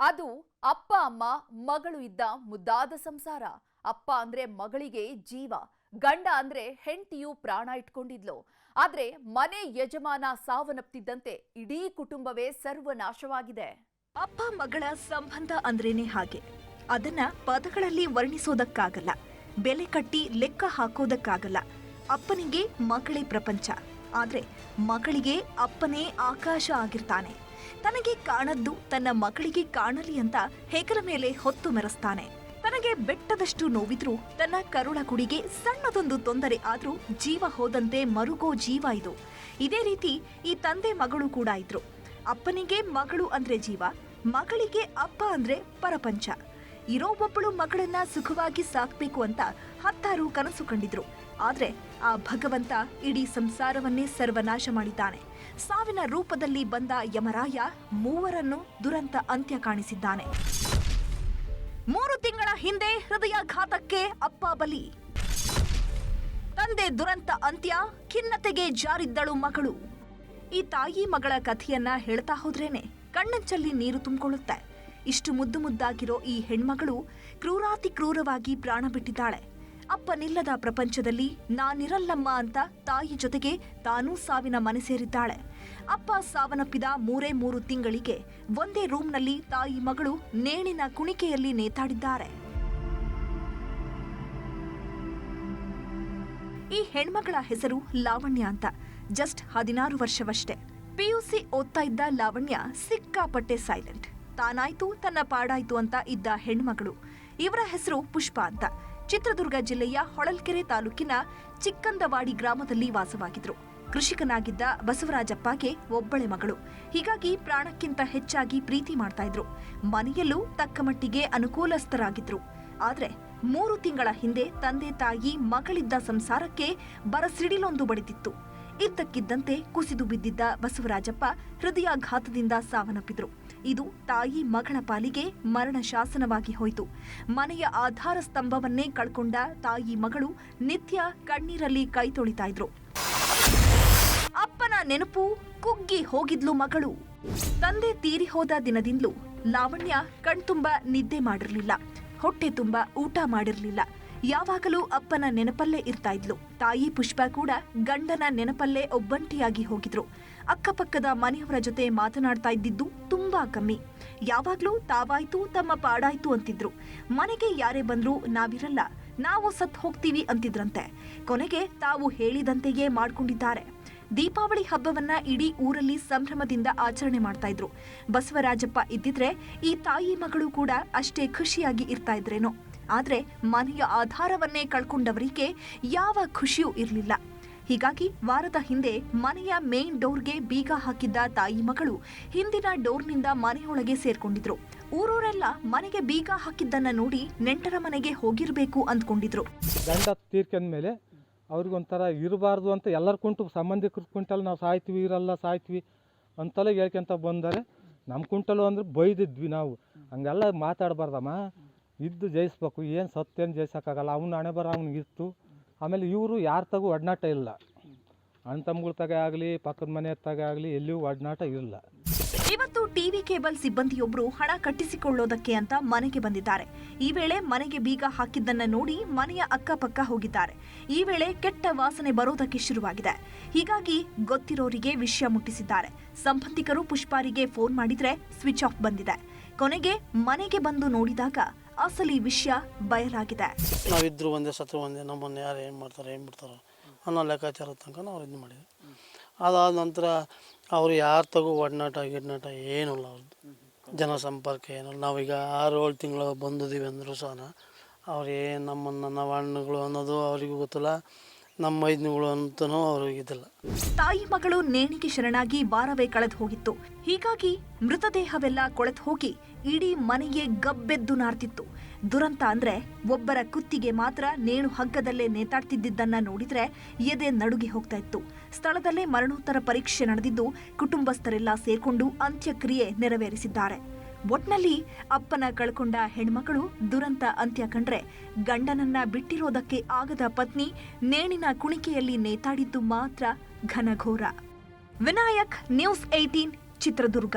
ಅದು ಅಪ್ಪ, ಅಮ್ಮ, ಮಗಳು ಇದ್ದ ಮುದ್ದಾದ ಸಂಸಾರ. ಅಪ್ಪ ಅಂದ್ರೆ ಮಗಳಿಗೆ ಜೀವ. ಗಂಡ ಅಂದ್ರೆ ಹೆಂಡತಿಯು ಪ್ರಾಣ ಇಟ್ಕೊಂಡಿದ್ಲು. ಆದ್ರೆ ಮನೆ ಯಜಮಾನ ಸಾವನ್ನಪ್ತಿದ್ದಂತೆ ಇಡೀ ಕುಟುಂಬವೇ ಸರ್ವನಾಶವಾಗಿದೆ. ಅಪ್ಪ, ಮಗಳ ಸಂಬಂಧ ಅಂದ್ರೇನೆ ಹಾಗೆ. ಅದನ್ನ ಪದಗಳಲ್ಲಿ ವರ್ಣಿಸೋದಕ್ಕಾಗಲ್ಲ. ಬೆಲೆ ಕಟ್ಟಿ ಲೆಕ್ಕ ಹಾಕೋದಕ್ಕಾಗಲ್ಲ. ಅಪ್ಪನಿಗೆ ಮಗಳೇ ಪ್ರಪಂಚ. ಆದ್ರೆ ಮಗಳಿಗೆ ಅಪ್ಪನೇ ಆಕಾಶ ಆಗಿರ್ತಾನೆ. ತನಗೆ ಕಾಣದ್ದು ತನ್ನ ಮಗಳಿಗೆ ಕಾಣಲಿ ಅಂತ ಹೆಗಲ ಮೇಲೆ ಹೊತ್ತು ಮೆರೆಸ್ತಾನೆ. ತನಗೆ ಬೆಟ್ಟದಷ್ಟು ನೋವಿದ್ರೂ ತನ್ನ ಕರುಳ ಕುಡಿಗೆ ಸಣ್ಣದೊಂದು ತೊಂದರೆ ಆದ್ರೂ ಜೀವ ಹೋದಂತೆ ಮರುಗೋ ಜೀವ ಇದು. ಇದೇ ರೀತಿ ಈ ತಂದೆ ಮಗಳು ಕೂಡ ಇದ್ರು. ಅಪ್ಪನಿಗೆ ಮಗಳು ಅಂದ್ರೆ ಜೀವ, ಮಗಳಿಗೆ ಅಪ್ಪ ಅಂದ್ರೆ ಪರಪಂಚ. ಇರೋ ಒಬ್ಬಳು ಮಗಳನ್ನ ಸುಖವಾಗಿ ಸಾಕ್ಬೇಕು ಅಂತ ಹತ್ತಾರು ಕನಸು ಕಂಡಿದ್ರು. ಆದ್ರೆ ಆ ಭಗವಂತ ಇಡೀ ಸಂಸಾರವನ್ನೇ ಸರ್ವನಾಶ ಮಾಡಿದ್ದಾನೆ. ಸಾವಿನ ರೂಪದಲ್ಲಿ ಬಂದ ಯಮರಾಯ ಮೂವರನ್ನು ದುರಂತ ಅಂತ್ಯ ಕಾಣಿಸಿದ್ದಾನೆ. ಮೂರು ತಿಂಗಳ ಹಿಂದೆ ಹೃದಯಾಘಾತಕ್ಕೆ ಅಪ್ಪ ಬಲಿ. ತಂದೆ ದುರಂತ ಅಂತ್ಯ ಖಿನ್ನತೆಗೆ ಜಾರಿದ್ದಳು ಮಗಳು. ಈ ತಾಯಿ ಮಗಳ ಕಥೆಯನ್ನ ಹೇಳ್ತಾ ಹೋದ್ರೇನೆ ಕಣ್ಣಂಚಲ್ಲಿ ನೀರು ತುಂಬಿಕೊಳ್ಳುತ್ತೆ. ಇಷ್ಟು ಮುದ್ದು ಮುದ್ದಾಗಿರೋ ಈ ಹೆಣ್ಮಗಳು ಕ್ರೂರಾತಿ ಕ್ರೂರವಾಗಿ ಪ್ರಾಣ ಬಿಟ್ಟಿದ್ದಾಳೆ. ಅಪ್ಪನಿಲ್ಲದ ಪ್ರಪಂಚದಲ್ಲಿ ನಾನಿರಲ್ಲಮ್ಮ ಅಂತ ತಾಯಿ ಜೊತೆಗೆ ತಾನೂ ಸಾವಿನ ಮನೆ ಸೇರಿದ್ದಾಳೆ. ಅಪ್ಪ ಸಾವನ್ನಪ್ಪಿದ ಮೂರೇ ಮೂರು ತಿಂಗಳಿಗೆ ಒಂದೇ ರೂಮ್ನಲ್ಲಿ ತಾಯಿ ಮಗಳು ನೇಣಿನ ಕುಣಿಕೆಯಲ್ಲಿ ನೇತಾಡಿದ್ದಾರೆ. ಈ ಹೆಣ್ಮಗಳ ಹೆಸರು ಲಾವಣ್ಯ ಅಂತ. ಜಸ್ಟ್ ಹದಿನಾರು ವರ್ಷವಷ್ಟೇ. ಪಿಯುಸಿ ಓದ್ತಾ ಇದ್ದ ಲಾವಣ್ಯ ಸಿಕ್ಕಾಪಟ್ಟೆ ಸೈಲೆಂಟ್ ತಾನಾಯ್ತು, ತನ್ನ ಪಾಡಾಯ್ತು ಅಂತ ಇದ್ದ ಹೆಣ್ಮಗಳು. ಇವರ ಹೆಸರು ಪುಷ್ಪ ಅಂತ. ಚಿತ್ರದುರ್ಗ ಜಿಲ್ಲೆಯ ಹೊಳಲ್ಕೆರೆ ತಾಲೂಕಿನ ಚಿಕ್ಕಂದವಾಡಿ ಗ್ರಾಮದಲ್ಲಿ ವಾಸವಾಗಿದ್ರು ಕೃಷಿಕನಾಗಿದ್ದ ಬಸವರಾಜಪ್ಪಗೆ ಒಬ್ಬಳೆ ಮಗಳು. ಹೀಗಾಗಿ ಪ್ರಾಣಕ್ಕಿಂತ ಹೆಚ್ಚಾಗಿ ಪ್ರೀತಿ ಮಾಡ್ತಾ ಇದ್ರು. ಮನೆಯಲ್ಲೂ ತಕ್ಕಮಟ್ಟಿಗೆ ಅನುಕೂಲಸ್ಥರಾಗಿದ್ರು. ಆದರೆ ಮೂರು ತಿಂಗಳ ಹಿಂದೆ ತಂದೆ ತಾಯಿ ಮಗಳಿದ್ದ ಸಂಸಾರಕ್ಕೆ ಬರಸಿಡಿಲೊಂದು ಬಡಿದಿತ್ತು. ಇದ್ದಕ್ಕಿದ್ದಂತೆ ಕುಸಿದು ಬಿದ್ದಿದ್ದ ಬಸವರಾಜಪ್ಪ ಹೃದಯಾಘಾತದಿಂದ ಸಾವನ್ನಪ್ಪಿದ್ರು. ಇದು ತಾಯಿ ಮಗಳ ಪಾಲಿಗೆ ಮರಣ ಶಾಸನವಾಗಿ ಹೋಯಿತು. ಮನೆಯ ಆಧಾರ ಸ್ತಂಭವನ್ನೇ ಕಳ್ಕೊಂಡ ತಾಯಿ ಮಗಳು ನಿತ್ಯ ಕಣ್ಣೀರಲ್ಲಿ ಕೈ ತೊಳಿತಾ ಇದ್ರು ಅಪ್ಪನ ನೆನಪು ಕುಗ್ಗಿ ಹೋಗಿದ್ಲು ಮಗಳು. ತಂದೆ ತೀರಿ ಹೋದ ದಿನದಿಂದಲೂ ಲಾವಣ್ಯ ಕಣ್ತುಂಬ ನಿದ್ದೆ ಮಾಡಿರಲಿಲ್ಲ. ಹೊಟ್ಟೆ ತುಂಬ ಊಟ ಮಾಡಿರ್ಲಿಲ್ಲ. ಯಾವಾಗಲೂ ಅಪ್ಪನ ನೆನಪಲ್ಲೇ ಇರ್ತಾ ಇದ್ಲು. ತಾಯಿ ಪುಷ್ಪ ಕೂಡ ಗಂಡನ ನೆನಪಲ್ಲೇ ಒಬ್ಬಂಟಿಯಾಗಿ ಹೋಗಿದ್ರು. ಅಕ್ಕಪಕ್ಕದ ಮನೆಯವರ ಜೊತೆ ಮಾತನಾಡ್ತಾ ಇದ್ದಿದ್ದು ತುಂಬಾ ಕಮ್ಮಿ. ಯಾವಾಗ್ಲೂ ತಾವಾಯ್ತು, ತಮ್ಮ ಪಾಡಾಯ್ತು ಅಂತಿದ್ರು. ಮನೆಗೆ ಯಾರೇ ಬಂದ್ರೂ ನಾವಿರಲ್ಲ, ನಾವು ಸತ್ ಹೋಗ್ತೀವಿ ಅಂತಿದ್ರಂತೆ. ಕೊನೆಗೆ ತಾವು ಹೇಳಿದಂತೆಯೇ ಮಾಡ್ಕೊಂಡಿದ್ದಾರೆ. ದೀಪಾವಳಿ ಹಬ್ಬವನ್ನ ಇಡೀ ಊರಲ್ಲಿ ಸಂಭ್ರಮದಿಂದ ಆಚರಣೆ ಮಾಡ್ತಾ ಇದ್ರು. ಬಸವರಾಜಪ್ಪ ಇದ್ದಿದ್ರೆ ಈ ತಾಯಿ ಮಗಳು ಕೂಡ ಅಷ್ಟೇ ಖುಷಿಯಾಗಿ ಇರ್ತಾ ಇದ್ರೇನೋ. ಆದ್ರೆ ಮನೆಯ ಆಧಾರವನ್ನೇ ಕಳ್ಕೊಂಡವರಿಗೆ ಯಾವ ಖುಷಿಯೂ ಇರಲಿಲ್ಲ. ಹೀಗಾಗಿ ವಾರದ ಹಿಂದೆ ಮನೆಯ ಮೇನ್ ಡೋರ್ಗೆ ಬೀಗ ಹಾಕಿದ್ದ ತಾಯಿ ಮಗಳು ಹಿಂದಿನ ಡೋರ್ನಿಂದ ಮನೆಯೊಳಗೆ ಸೇರ್ಕೊಂಡಿದ್ರು. ಊರೂರೆಲ್ಲ ಮನೆಗೆ ಬೀಗ ಹಾಕಿದ್ದನ್ನ ನೋಡಿ ನೆಂಟರ ಮನೆಗೆ ಹೋಗಿರ್ಬೇಕು ಅಂದ್ಕೊಂಡಿದ್ರು. ಗಂಡ ತೀರ್ಕೊಂಡ್ಮೇಲೆ ಅವ್ರಿಗೊಂಥರ ಇರಬಾರ್ದು ಅಂತ ಎಲ್ಲರ ಕುಂಟು ಸಂಬಂಧಿಕರ ಕುಂಟಲ್ಲಿ ನಾವು ಸಾಯ್ತೀವಿ, ಇರಲ್ಲ ಸಾಯ್ತೀವಿ ಅಂತೆಲ್ಲ ಹೇಳ್ಕೊಂತ ಬಂದರೆ ನಮ್ಮ ಕುಂಟಲು ಅಂದ್ರೆ ಬೈದಿದ್ವಿ ನಾವು. ಹಂಗೆಲ್ಲ ಮಾತಾಡಬಾರ್ದಮ್ಮ. ಇದ್ದು ಜಯಿಸ್ಬೇಕು, ಏನು ಸತ್ತೇನು ಜಯಿಸೋಕ್ಕಾಗಲ್ಲ, ಅವ್ನ ಹಣೆ ಬರ ಅವ್ನಿಗೆ ಇತ್ತು. ಆಮೇಲೆ ಇವರು ಯಾರ ತಗೋ ಒಡನಾಟ ಇಲ್ಲ. ಅಣ್ಣ ತಮ್ಮಗಳ ತಗ ಆಗಲಿ, ಪಕ್ಕದ ಮನೆ ತಗ ಆಗಲಿ, ಎಲ್ಲಿಯೂ ಒಡನಾಟ ಇಲ್ಲ. ಇವತ್ತು ಟಿವಿ ಕೇಬಲ್ ಸಿಬ್ಬಂದಿಯೊಬ್ಬರು ಹಣ ಕಟ್ಟಿಸಿಕೊಳ್ಳೋದಕ್ಕೆ ಅಂತ ಮನೆಗೆ ಬಂದಿದ್ದಾರೆ. ಈ ವೇಳೆ ಮನೆಗೆ ಬೀಗ ಹಾಕಿದ್ದನ್ನ ನೋಡಿ ಮನೆಯ ಅಕ್ಕಪಕ್ಕ ಹೋಗಿದ್ದಾರೆ. ಈ ವೇಳೆ ಕೆಟ್ಟ ವಾಸನೆ ಬರೋದಕ್ಕೆ ಶುರುವಾಗಿದೆ. ಹೀಗಾಗಿ ಗೊತ್ತಿರೋರಿಗೆ ವಿಷಯ ಮುಟ್ಟಿಸಿದ್ದಾರೆ. ಸಂಬಂಧಿಕರು ಪುಷ್ಪಾರಿಗೆ ಫೋನ್ ಮಾಡಿದ್ರೆ ಸ್ವಿಚ್ ಆಫ್ ಬಂದಿದೆ. ಕೊನೆಗೆ ಮನೆಗೆ ಬಂದು ನೋಡಿದಾಗ ಅಸಲಿ ವಿಷಯ ಬಯಲಾಗಿದೆ. ನಾವಿದ್ರು ಒಂದೇ ಸತ್ರು, ಒಂದೇ ನಮ್ಮನ್ನು ಯಾರು ಏನು ಮಾಡ್ತಾರೆ, ಏನು ಬಿಡ್ತಾರೆ ಅನ್ನೋ ಲೆಕ್ಕಾಚಾರ ತನಕ ನಾವು ಇದು ಮಾಡಿದ್ವಿ. ಅದಾದ ನಂತರ ಅವರು ಯಾರು ತಗೋ ಒಡನಾಟ, ಗಿಡ್ನಾಟ ಏನೂ ಇಲ್ಲ ಅವ್ರದ್ದು ಜನಸಂಪರ್ಕ ಏನು ನಾವೀಗ ಆರು ಏಳು ತಿಂಗಳು ಬಂದಿದ್ದೀವಿ ಅಂದರೂ ಸಹ ಅವ್ರು ಏನು ನಮ್ಮನ್ನು, ನಾವು ಹಣ್ಣುಗಳು ಅನ್ನೋದು ಅವರಿಗೂ ಗೊತ್ತಿಲ್ಲ. ನಮ್ಮ ಮೈದ್ನುಗಳು ಅಂತನೂ ಅವರು ಇದಿಲ್ಲ. ತಾಯಿ ಮಗಳು ನೇಣಿಗೆ ಶರಣಾಗಿ ವಾರವೇ ಕಳೆದು ಹೋಗಿತ್ತು. ಹೀಗಾಗಿ ಮೃತದೇಹವೆಲ್ಲ ಕೊಳೆತು ಹೋಗಿ ಇಡೀ ಮನೆಯೇ ಗಬ್ಬೆದ್ದು ನಾರ್ತಿತ್ತು. ದುರಂತ ಅಂದ್ರೆ ಒಬ್ಬರ ಕುತ್ತಿಗೆ ಮಾತ್ರ ನೇಣು ಹಗ್ಗದಲ್ಲೇ ನೇತಾಡ್ತಿದ್ದನ್ನ ನೋಡಿದ್ರೆ ಎದೆ ನಡುಗಿ ಹೋಗ್ತಾ ಇತ್ತು. ಸ್ಥಳದಲ್ಲೇ ಮರಣೋತ್ತರ ಪರೀಕ್ಷೆ ನಡೆದಿದ್ದು ಕುಟುಂಬಸ್ಥರೆಲ್ಲ ಸೇರ್ಕೊಂಡು ಅಂತ್ಯಕ್ರಿಯೆ ನೆರವೇರಿಸಿದ್ದಾರೆ. ಒಟ್ನಲ್ಲಿ ಅಪ್ಪನ ಕಳ್ಕೊಂಡ ಹೆಣ್ಮಗಳು ದುರಂತ ಅಂತ್ಯ ಕಂಡ್ರೆ ಗಂಡನನ್ನ ಬಿಟ್ಟಿರೋದಕ್ಕೆ ಆಗದ ಪತ್ನಿ ನೇಣಿನ ಕುಣಿಕೆಯಲ್ಲಿ ನೇತಾಡಿದ್ದು ಮಾತ್ರ ಘನಘೋರ. Vinayak news eighteen Chitradurga.